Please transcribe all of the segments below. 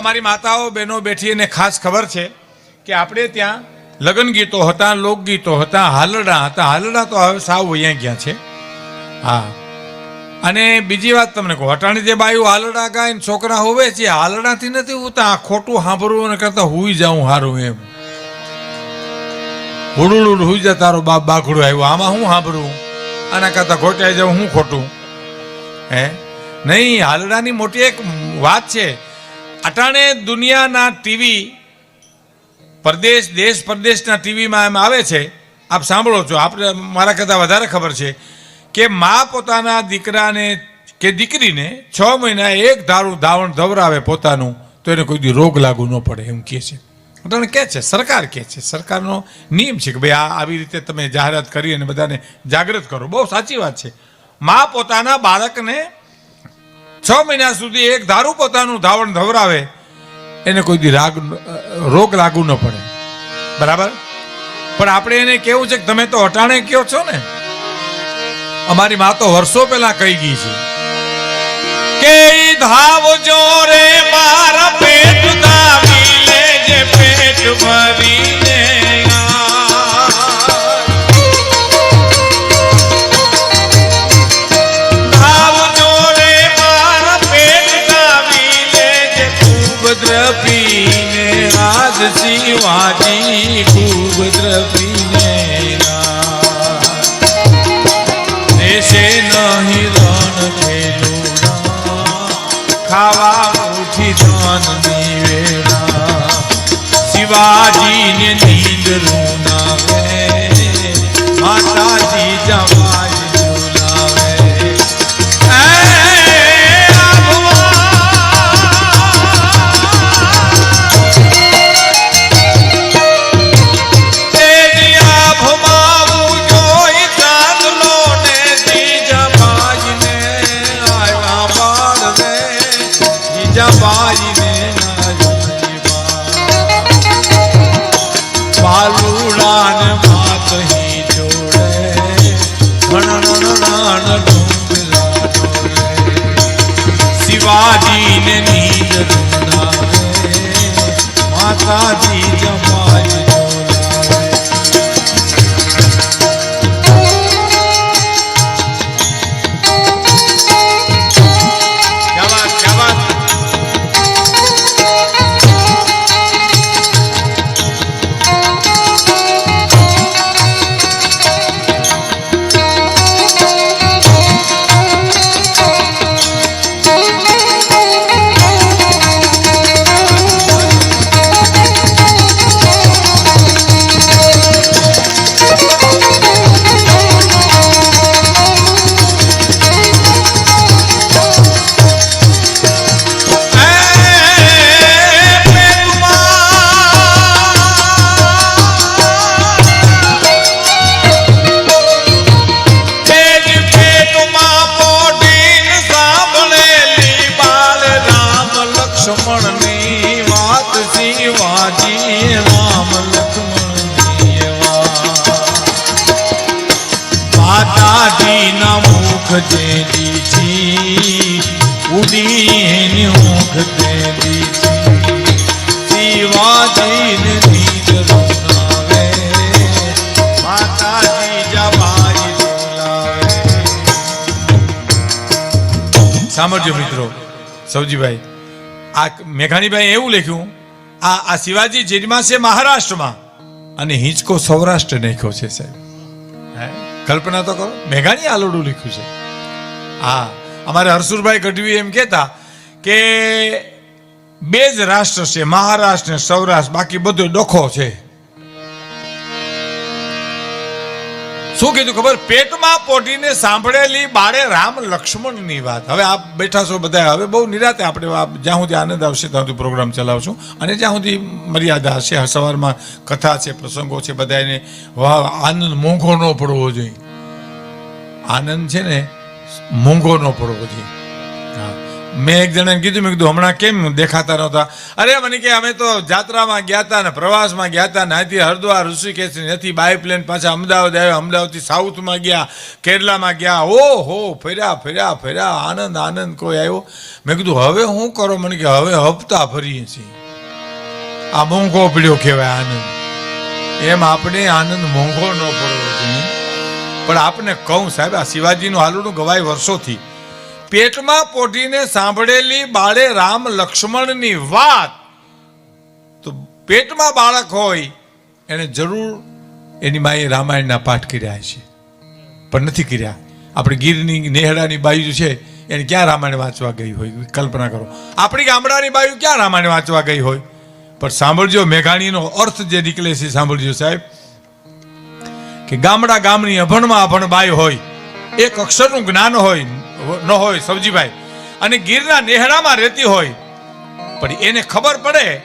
અમારી માતાઓ, બહેનો બેઠી અને ખાસ ખબર છે કે આપણે ત્યાં લગ્ન ગીતો હતા, લોકગીતો હતા હાલડા હતા. હાલડા તો હવે સાવ અહીંયા ગયા છે. હા. અને બીજી વાત તમને કહું, અટાણી જે બાયું હાલડા ગાય ને છોકરા હોવે છે હાલડાથી નથી ઉતા ખોટું સાંભળવું અને કરતા હુઈ જાઉં હારું એમ. હુડુડુડ હુઈ જા, તારો બાપ બાઘડું આવ્યો. આમાં હું સાંભળવું આના કરતા ખોટાઈ જાઉં, હું ખોટું? હે? નહીં હાલડાની મોટી એક વાત છે. અટાણે દુનિયાના ટીવી, પરદેશ, દેશ પરદેશના ટીવીમાં એમ આવે છે. આપ સાંભળો છો. આપણે, મારા કરતાં વધારે ખબર છે કે મા પોતાના દીકરાને કે દીકરીને છ મહિના એક ધારું ધાવણ ધવરાવે પોતાનું, તો એને કોઈ રોગ લાગુ ન પડે એમ કહે છે. અટાણે કહે છે, સરકાર કહે છે. સરકારનો નિયમ છે કે ભાઈ આ આવી રીતે તમે જાહેરાત કરી અને બધાને જાગૃત કરો. બહુ સાચી વાત છે. મા પોતાના બાળકને છ મહિના સુધી એક ધારું પોતાનું ધાવણ ધવરાવે, એને કોઈ દી રાગ રોગ લાગુ ન પડે. બરાબર? પણ આપણે એને કેવું છે કે તમે તો અટાણે કયો છો ને? અમારી મા તો વર્ષો પહેલા કહી ગઈ છે. કે ધાવ ધાવજો રે, મારા પેટ દાબી લેજે, પેટ ભરીને દ્રપીને આજ શિવાજી ખૂબ દ્રપીને શિવાજીને નીંદ રૂનાવે માતાજી જમાય લક્ષ્મણની વાત શિવાજી રામ લક્ષ્મણની વાત માતાજીના મુખ જેલી છી ઉડી એની ઊંઘ દેલી માતાજી મિત્રો સૌજીભાઈ આ મેઘાણીભાઈ એવું લખ્યું, આ આ શિવાજી જેલમાં છે મહારાષ્ટ્રમાં. અને હિંચકો સૌરાષ્ટ્ર નાખ્યો છે સાહેબ? કલ્પના તો કરો મેઘાણી આલોડું લખ્યું છે. હા, અમારે હરસુરભાઈ ગઢવી એમ કહેતા કે બે જ રાષ્ટ્ર છે, મહારાષ્ટ્ર ને સૌરાષ્ટ્ર, બાકી બધો ડોખો છે. શું કીધું ખબર? પેટમાં પોટીને સાંભળેલી બાળે રામ લક્ષ્મણની વાત. હવે આપ બેઠા છો બધા. હવે બહુ નિરાતે આપણે જ્યાં સુધી આનંદ આવશે ત્યાં સુધી પ્રોગ્રામ ચલાવશું. અને જ્યાં સુધી મર્યાદા હશે સવારમાં કથા છે, પ્રસંગો છે બધાને વાહ, આનંદ મોંઘો ન પડવો જોઈએ. આનંદ છે ને મોંઘો ન પડવો જોઈએ. હા. મેં એક જણાને કીધું, મેં કીધું, હમણાં કેમ દેખાતા નહોતા? અરે, મને કે, અમે તો જાત્રામાં ગયા હતા ને પ્રવાસમાં ગયા હતા ને, અહીંથી હરદ્વાર, ઋષિકેશ નથી બાય પ્લેન પાછા અમદાવાદ આવ્યા. અમદાવાદથી સાઉથમાં ગયા, કેરલામાં ગયા. ઓ હો, ફર્યા ફર્યા ફર્યા. આનંદ આનંદ કોઈ આવ્યો? મેં કીધું, હવે શું કરો? મને કે, હવે હપ્તા ફરીએ છીએ. આ મોંઘો પડ્યો કહેવાય આનંદ. એમ આપણે આનંદ મોંઘો ન જોઈએ. પણ આપને કહું સાહેબ, આ શિવાજીનું હાલુનું ગવાય વર્ષોથી. પેટમાં પોઢીને સાંભળેલી બાળે રામ લક્ષ્મણની વાત, તો પેટમાં બાળક હોય એને જરૂર એની માએ રામાયણના પાઠ કર્યા છે. પણ નથી કર્યા. આપણે ગીરની નેહડાની બાયુ છે, એને ક્યાં રામાયણ વાંચવા ગઈ હોય? કલ્પના કરો. આપણી ગામડાની બાયુ ક્યાં રામાયણ વાંચવા ગઈ હોય? પણ સાંભળજો મેઘાણીનો અર્થ જે નીકળે છે, સાંભળજો સાહેબ. કે ગામડા ગામની અભણમાં અભણ બાઈ હોય, એક અક્ષરનું જ્ઞાન હોય ન હોય સબજીભાઈ અને ગીરના નેહડામાં રહેતી હોય. પણ એને ખબર પડે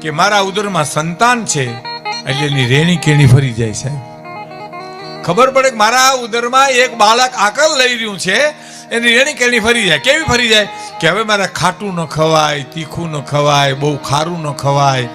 કે મારા ઉદરમાં સંતાન છે, એટલે એની રેણી કેણી ફરી જાય સાહેબ. ખબર પડે કે મારા ઉદરમાં એક બાળક આકલ લઈ રહ્યું છે, એની રેણી કેણી ફરી જાય. કેવી ફરી જાય? કે હવે મારે ખાટું ન ખવાય, તીખું ન ખવાય, બહુ ખારું ન ખવાય.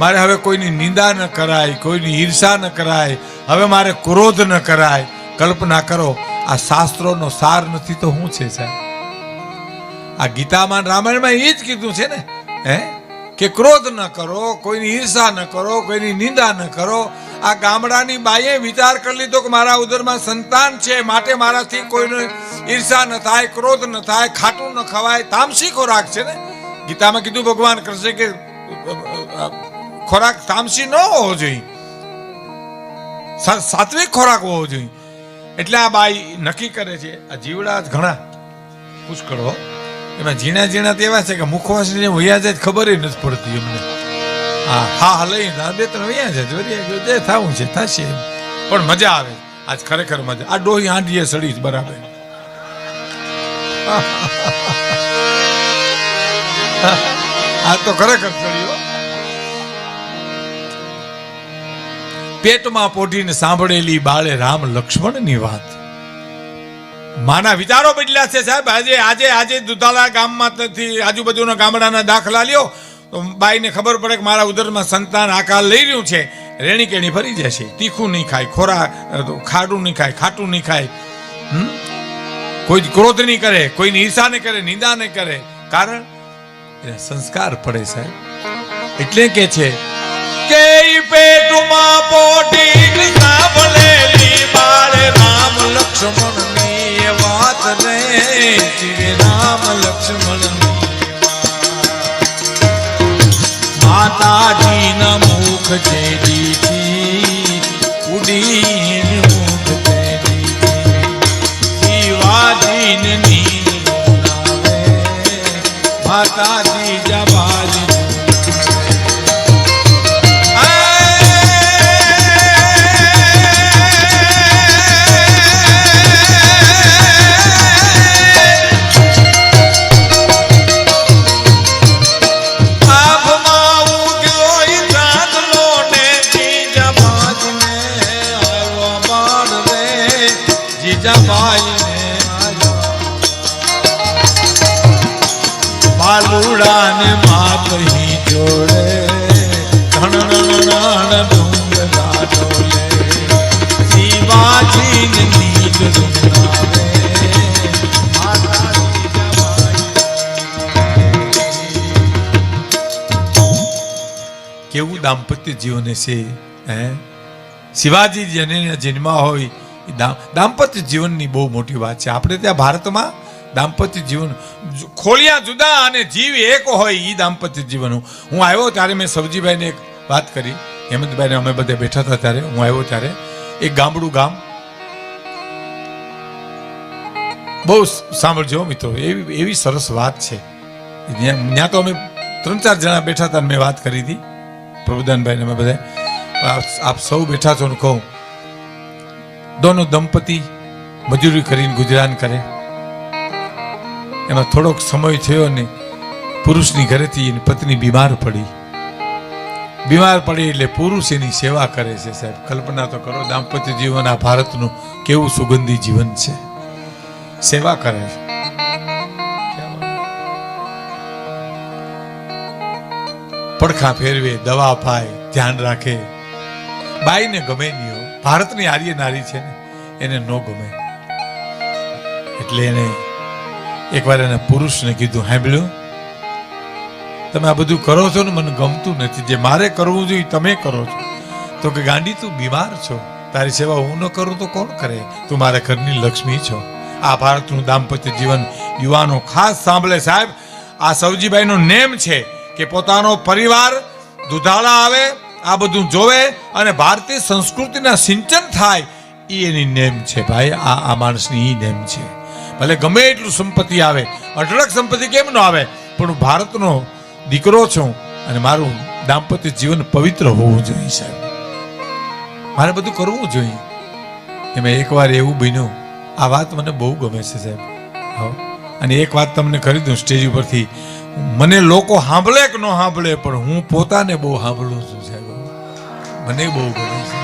મારે હવે કોઈની નિંદા ન કરાય, કોઈની ઈર્ષા ન કરાય. હવે મારે ક્રોધ ન કરાય. કલ્પના કરો આ શાસ્ત્રોનો સાર નથી તો શું છે સાહેબ? આ ગીતામાં રામાયણમાં એ જ કીધું છે ને, હે? કે ક્રોધ ન કરો, કોઈની ઈર્ષા ન કરો, કોઈની નિંદા ન કરો. આ ગામડાની બાઈએ વિચાર કરી લીધો કે મારા ઉદરમાં સંતાન છે, માટે મારાથી કોઈનો ઈર્ષા ન થાય, ક્રોધ ન થાય, ખાટું ન ખવાય તામસી ખોરાક છે ને. ગીતામાં કીધું ભગવાન કૃષ્ણ કે, ખોરાક તામસી ન હોવો જોઈએ. સાત્વિક ખોરાક હોવો જોઈએ. એટલે આ બાઈ નક્કી કરે છે, આ જીવડા ઘણા. પુષ્કળો. એમાં ઝીણા ઝીણા તો એવા છે કે મુખવાસની વયા જાય ખબર નથી પડતી એમને હા હા હા લઈ ના બે ત્રણ વૈયા જાય વરિયા જે થાવું છે, થશે એમ. પણ મજા આવે. આજ ખરેખર મજા. આ ડોહી આંડીએ સડી જ બરાબર. આ તો ખરેખર સડ્યો પેટમાં પોઢીને સાંભળેલી બાળે રામ લક્ષ્મણની વાત. માના વિચારો બદલ્યા છે સાહેબ. આજે આજે આજે દુધાળા ગામમાંથી આજુબાજુના ગામડાના દાખલા લ્યો. તો બાઈને ખબર પડે કે મારા ઉદરમાં સંતાન આકાર લઈ રહ્યું છે. રેણી કેણી ફરી જશે. તીખું નહીં ખાય, ખોરા ખાડું નહીં ખાય, ખાટું નહીં ખાય? કોઈ ક્રોધ નહીં કરે, કોઈની ઈર્ષા નહીં કરે, નિંદા નહીં કરે. કારણ? સંસ્કાર પડે સાહેબ. એટલે કે છે ઈ પેટમાં પોટી સાંભળેલી બાળે રામ લક્ષ્મણની વાત રે શ્રી રામ છે દીઠી ઉડીને મુખ છે શિવાજી શિવાજીને માતાજી જીજાબાઈને આવ્યો બાલુડાને માતહી જોડે ધણણ ડુંગરા ડોલે શિવાજીને નીલ રૂંધાવે કેવું દાંપત્ય જીવન છે હે? શિવાજી જેને જન્મા હોય દાંપત્ય જીવનની બહુ મોટી વાત છે. આપણે ત્યાં ભારતમાં દાંપત્ય જીવન ખોલિયા જુદા અને જીવ એક હોય એ દાંપત્ય જીવન. હું આવ્યો ત્યારે મેં સબજીભાઈને એક વાત કરી. હેમંતભાઈને અમે બધા બેઠા હતા ત્યારે. હું આવ્યો ત્યારે. એક ગામડું ગામ. બહુ સાંભળજો મિત્રો, એવી એવી સરસ વાત છે. ત્યાં તો અમે ત્રણ ચાર જણા બેઠા હતા મેં વાત કરી હતી. પ્રભુદાનભાઈને અમે બધા આપ સૌ બેઠા છો ને કહું. દોનો દંપતી મજૂરી કરીને ગુજરાન કરે. એમાં થોડોક સમય થયો ને પુરુષની ઘરેથી એની પત્ની બીમાર પડી. બીમાર પડી એટલે પુરુષ એની સેવા કરે છે સાહેબ. કલ્પના તો કરો દાંપત્ય જીવન આ ભારતનું કેવું સુગંધી જીવન છે. સેવા કરે છે. પડખા ફેરવે, દવા પાય, ધ્યાન રાખે. બાઈને ગમે નહીં ભારતની આર્ય નારી છે ને, એને ન ગમે. એટલે એને એકવાર એને પુરુષને કીધું સાંભળ્યું તમે આ બધું કરો છો ને, મને ગમતું નથી. જે મારે કરવું જોઈએ તમે કરો છો. તો કે, ગાંડી, તું બીમાર છો. તારી સેવા હું ન કરું તો કોણ કરે? તું મારા ઘરની લક્ષ્મી છો. આ ભારતનું દાંપત્ય જીવન યુવાનો ખાસ સાંભળે. સાહેબ, આ સવજીભાઈનો નેમ છે કે પોતાનો પરિવાર દુધાળા આવે આ બધું જોવે અને ભારતીય સંસ્કૃતિના સિંચન થાય એ એની નેમ છે ભાઈ, આ આ માણસની નેમ છે. ભલે ગમે એટલું સંપત્તિ આવે, અઢળક સંપત્તિ કેમ ન આવે, પણ હું ભારતનો દીકરો છું અને મારું દાંપત્ય જીવન પવિત્ર હોવું જોઈએ સાહેબ. મારે બધું કરવું જોઈએ. એમાં એકવાર એવું બન્યું, આ વાત મને બહુ ગમે છે સાહેબ. હા. અને એક વાત તમને કરી દઉં સ્ટેજ ઉપરથી. મને લોકો સાંભળે કે ન સાંભળે પણ હું પોતાને બહુ સાંભળું છું સાહેબ. મને બહુ ગમે છે.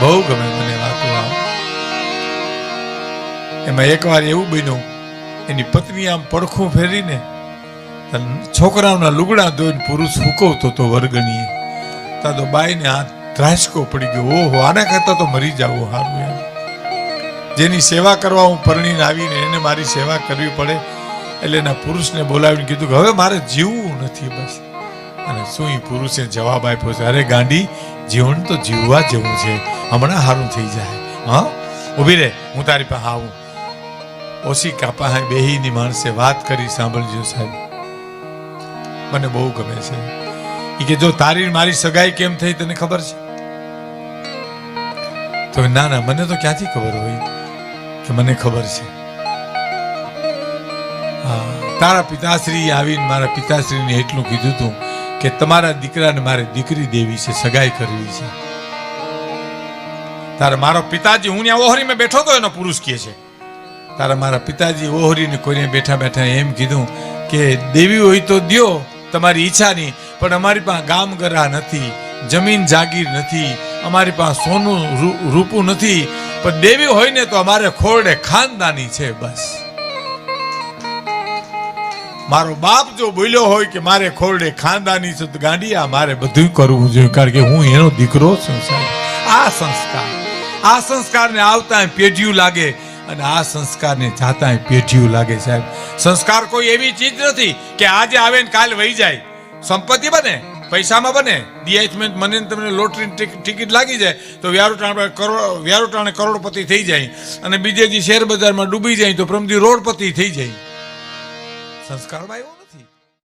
બહુ ગમે મને વાતો આ એમાં એકવાર એવું બન્યું, એની પત્ની આમ પડખું ફેરીને છોકરાઓના લુગડા ધોઈને પુરુષ હુકવતો હતો વર્ગણીએ ત્યાં તો બાઈને હાથ ત્રાસકો પડી ગયો. ઓહો, આના કરતા તો મરી જવું સારું એમ. જેની સેવા કરવા હું પરણીને આવીને એને મારી સેવા કરવી પડે, એટલે એના પુરુષને બોલાવીને કીધું કે હવે મારે જીવવું નથી બસ. અને શું એ પુરુષે જવાબ આપ્યો છે? અરે ગાંડી, જીવન તો જીવવા જેવું છે. હમણાં સારું થઈ જાય. હા? ઊભી રે, હું તારી પાસે આવું. ઓછી કાપા બેહીની માણસે વાત કરી સાંભળજો સાહેબ. મને બહુ ગમે છે. એ કે જો તારી મારી સગાઈ કેમ થઈ તને ખબર છે? તો ના ના, મને તો ક્યાંથી ખબર હોય કે મને ખબર છે? હા, તારા પિતાશ્રી આવીને મારા પિતાશ્રીને એટલું કીધું તું કે તમારા દીકરાને મારે દીકરી દેવી છે, સગાઈ કરવી છે. તારા મારો પિતાજી, હું ત્યાં ઓહરીમાં બેઠો તો એનો પુરુષ કહે છે. તારા મારા પિતાજી ઓહરીને કોઈને બેઠા બેઠા એમ કીધું કે દેવી હોય તો દ્યો તમારી ઈચ્છાની, પણ અમારી પાસે ગામ ગરા નથી, જમીન જાગીર નથી, અમારી પાસે સોનું રૂપું નથી, પણ દેવી હોય ને તો અમારે ખોરડે ખાનદાની છે બસ. મારો બાપ જો બોલ્યો હોય કે મારે ખોરડે ખાનદાની છે ગાંડિયા મારે બધું કરવું જોઈએ, કારણ કે હું એનો દીકરો છું આ સંસ્કાર. આ સંસ્કારને આવતા પેઢીયું લાગે અને આ સંસ્કારને જાતા પેઢીયું લાગે, સાહેબ. સંસ્કાર કોઈ એવી ચીજ નથી કે આજે આવે ને કાલ વહી જાય. સંપત્તિ બને, પૈસામાં બને ડીએચમેન્ટ મને તમને લોટરી ટિકિટ લાગી જાય, તો વ્યારુટાણ કરોડ, વ્યારુટાણે કરોડપતિ થઈ જાય અને બીજે શેર બજારમાં ડૂબી જાય તો પ્રમદી રોડપતિ થઈ જાય. સંસ્કારમાં આવ્યો?